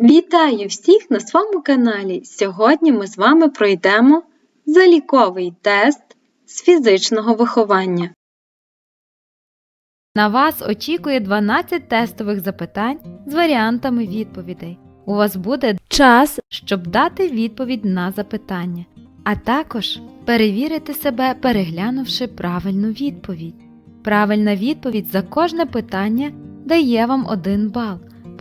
Вітаю всіх на своєму каналі. Сьогодні ми з вами пройдемо заліковий тест з фізичного виховання. На вас очікує 12 тестових запитань з варіантами відповідей. У вас буде час, щоб дати відповідь на запитання, а також перевірити себе, переглянувши правильну відповідь. Правильна відповідь за кожне питання дає вам 1 бал.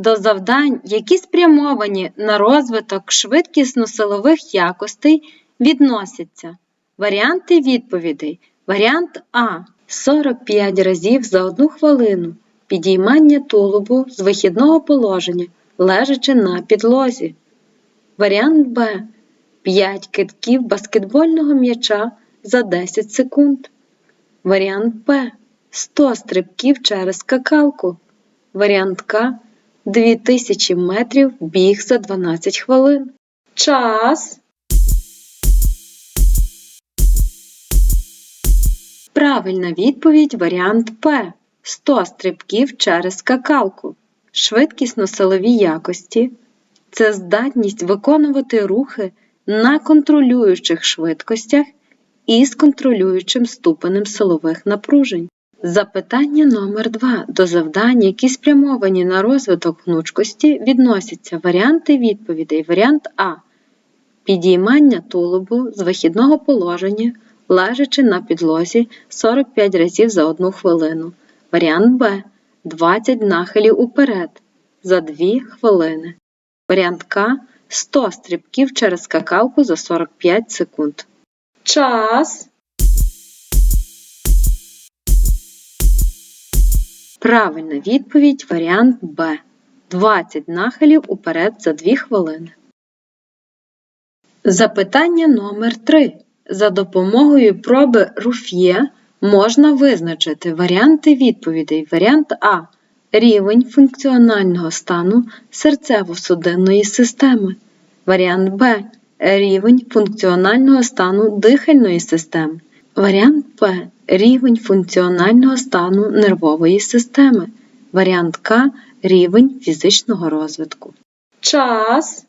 До завдань, які спрямовані на розвиток швидкісно-силових якостей, відносяться варіанти відповідей. Варіант А 45 разів за одну хвилину. Підіймання тулубу з вихідного положення, лежачи на підлозі. Варіант Б 5 китків баскетбольного м'яча за 10 секунд. Варіант Б 100 стрибків через скакалку. Варіант К 2000 метрів біг за 12 хвилин. Час. Правильна відповідь варіант П. 100 стрибків через скакалку. Швидкісно-силові якості це здатність виконувати рухи на контролюючих швидкостях і з контролюючим ступенем силових напружень. Запитання номер 2 До завдань, які спрямовані на розвиток гнучкості, відносяться варіанти відповідей. Варіант А. Підіймання тулубу з вихідного положення, лежачи на підлозі 45 разів за одну хвилину. Варіант Б. 20 нахилів уперед за 2 хвилини. Варіант К. 100 стрибків через скакалку за 45 секунд. Час. Правильна відповідь варіант Б. 20 нахилів уперед за 2 хвилини. Запитання номер 3 За допомогою проби Руф'є можна визначити варіанти відповідей. Варіант А. Рівень функціонального стану серцево-судинної системи. Варіант Б. Рівень функціонального стану дихальної системи. Варіант П. Рівень функціонального стану нервової системи. Варіант К. Рівень фізичного розвитку. Час.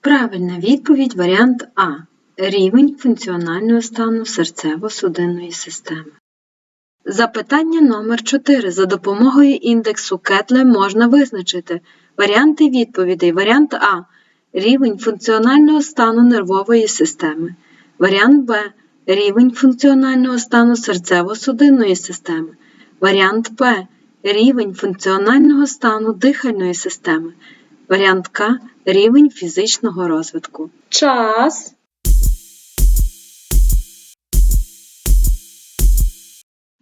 Правильна відповідь варіант А. Рівень функціонального стану серцево-судинної системи. Запитання номер 4 За допомогою індексу Кетле можна визначити варіанти відповідей. Варіант А. Рівень функціонального стану нервової системи. Варіант Б. Рівень функціонального стану серцево-судинної системи. Варіант П. Рівень функціонального стану дихальної системи. Варіант К. Рівень фізичного розвитку. Час.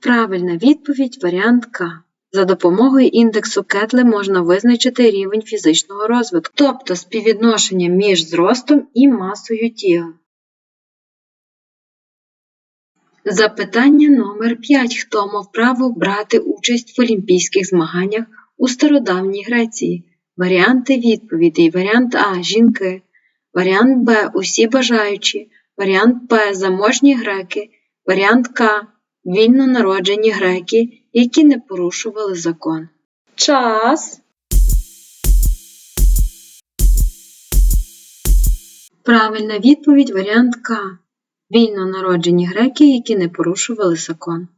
Правильна відповідь варіант К. За допомогою індексу Кетле можна визначити рівень фізичного розвитку, тобто співвідношення між зростом і масою тіла. Запитання номер 5 Хто мав право брати участь в олімпійських змаганнях у стародавній Греції? Варіанти відповідей. Варіант А. Жінки. Варіант Б. Усі бажаючі. Варіант П. Заможні греки. Варіант К. Вільно народжені греки, які не порушували закон. Час. Правильна відповідь варіант К. Вільно народжені греки, які не порушували закон.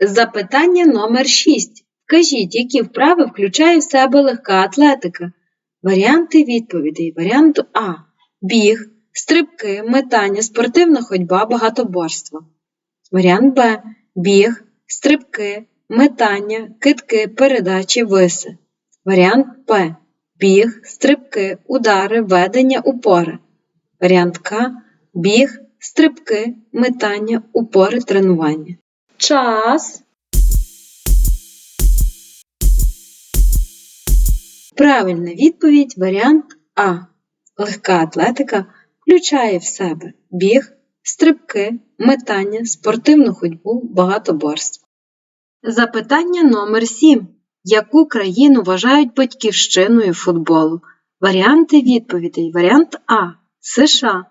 Запитання номер 6. Вкажіть, які вправи включає в себе легка атлетика. Варіанти відповідей. Варіант А. Біг, стрибки, метання, спортивна ходьба, багатоборство. Варіант Б. Біг, стрибки, метання, китки, передачі, виси. Варіант П. Біг, стрибки, удари, ведення, упори. Варіант К. Біг, стрибки, метання, упори, тренування. Час. Правильна відповідь варіант А. Легка атлетика включає в себе біг, стрибки, метання, спортивну ходьбу, багатоборство. Запитання номер 7. Яку країну вважають батьківщиною футболу? Варіанти відповідей. Варіант А. США.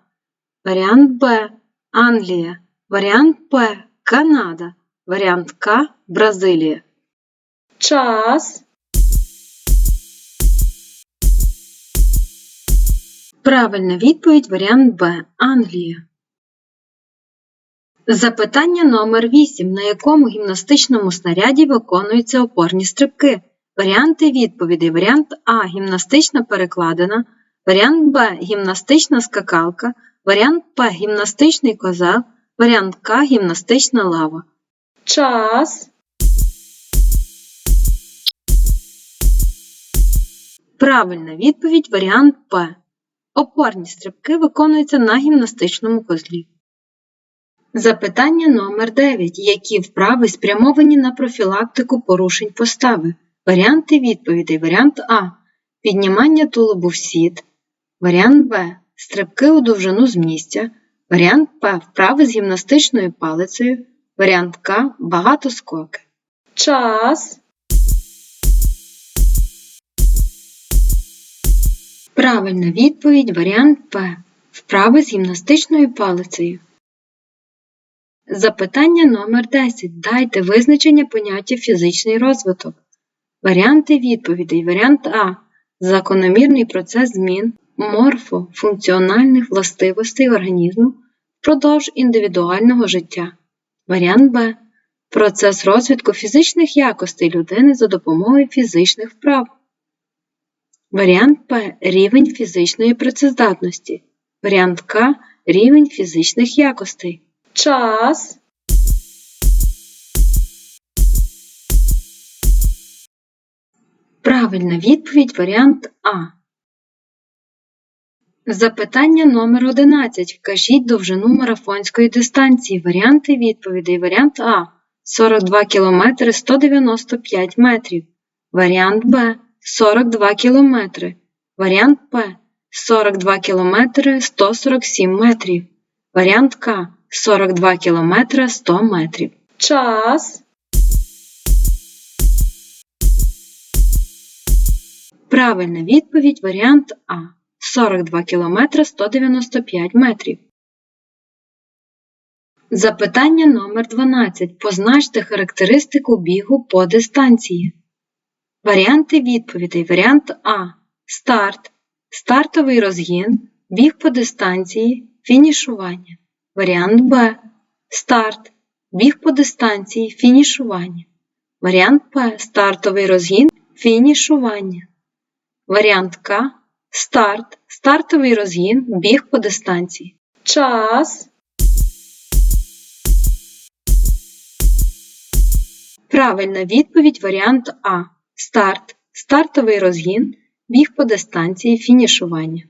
Варіант Б. Англія. Варіант П. Канада. Варіант К. Бразилія. Час. Правильна відповідь варіант Б. Англія. Запитання номер 8. На якому гімнастичному снаряді виконуються опорні стрибки? Варіанти відповідей. Варіант А. Гімнастична перекладина. Варіант Б. Гімнастична скакалка. Варіант П. Гімнастичний козел. Варіант К. Гімнастична лава. Час. Правильна відповідь варіант П. Опорні стрибки виконуються на гімнастичному козлі. Запитання номер 9. Які вправи спрямовані на профілактику порушень постави? Варіанти відповідей. Варіант А. Піднімання тулубу в сід. Варіант Б. Стрибки у довжину з місця. Варіант П. Вправи з гімнастичною палицею. Варіант К. Багатоскоки. Час. Правильна відповідь варіант П. Вправи з гімнастичною палицею. Запитання номер 10. Дайте визначення поняття фізичний розвиток. Варіанти відповідей. Варіант А. Закономірний процес змін морфофункціональних властивостей організму впродовж індивідуального життя. Варіант Б. Процес розвитку фізичних якостей людини за допомогою фізичних вправ. Варіант П. Рівень фізичної працездатності. Варіант К. Рівень фізичних якостей. Час. Правильна відповідь варіант А. Запитання номер 11. Вкажіть довжину марафонської дистанції. Варіанти відповідей. Варіант А. 42 км 195 метрів. Варіант Б. 42 км. Варіант П. 42 км 147 метрів. Варіант К. 42 км 100 метрів. Час. Правильна відповідь варіант А. 42 км 195 метрів. Запитання номер 12. Позначте характеристику бігу по дистанції. Варіанти відповідей. Варіант А. Старт. Стартовий розгін. Біг по дистанції. Фінішування. Варіант Б. Старт. Біг по дистанції. Фінішування. Варіант П. Стартовий розгін. Фінішування. Варіант К. Старт. Стартовий розгін. Біг по дистанції. Час. Правильна відповідь варіант А. Старт. Стартовий розгін. Біг по дистанції. Фінішування.